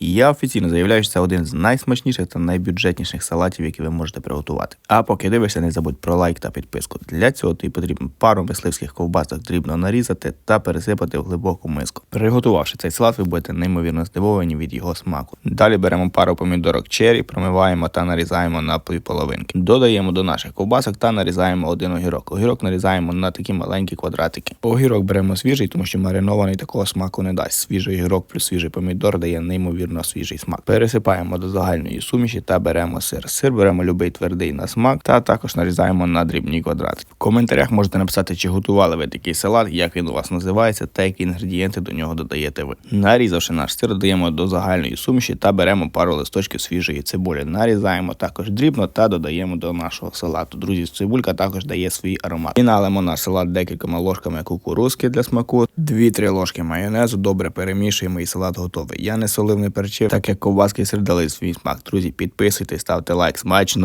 Я офіційно заявляю, що це один з найсмачніших та найбюджетніших салатів, які ви можете приготувати. А поки дивишся, не забудь про лайк та підписку. Для цього тобі потрібно пару мисливських ковбасок дрібно нарізати та пересипати в глибоку миску. Приготувавши цей салат, ви будете неймовірно здивовані від його смаку. Далі беремо пару помідорок чері, промиваємо та нарізаємо на половинки. Додаємо до наших ковбасок та нарізаємо один огірок. Огірок нарізаємо на такі маленькі квадратики. Огірок беремо свіжий, тому що маринований такого смаку не дасть. Свіжий огірок плюс свіжий помідор дає неймовірно свіжий смак. Пересипаємо до загальної суміші та беремо сир. Сир беремо любий твердий на смак та також нарізаємо на дрібні квадрати. В коментарях можете написати, чи готували ви такий салат, як він у вас називається та які інгредієнти до нього додаєте ви. Нарізавши наш сир, додаємо до загальної суміші та беремо пару листочків свіжої цибулі. Нарізаємо також дрібно та додаємо до нашого салату. Друзі, цибулька також дає свій аромат. І налимо наш салат декількома ложками кукурузки для смаку, 2-3 ложки майонезу. Добре перемішуємо і салат готовий. Я не солив, не перчив, так як ковбаски вас сир дали свій смак. Друзі, підписуйтесь, ставте лайк, смачно.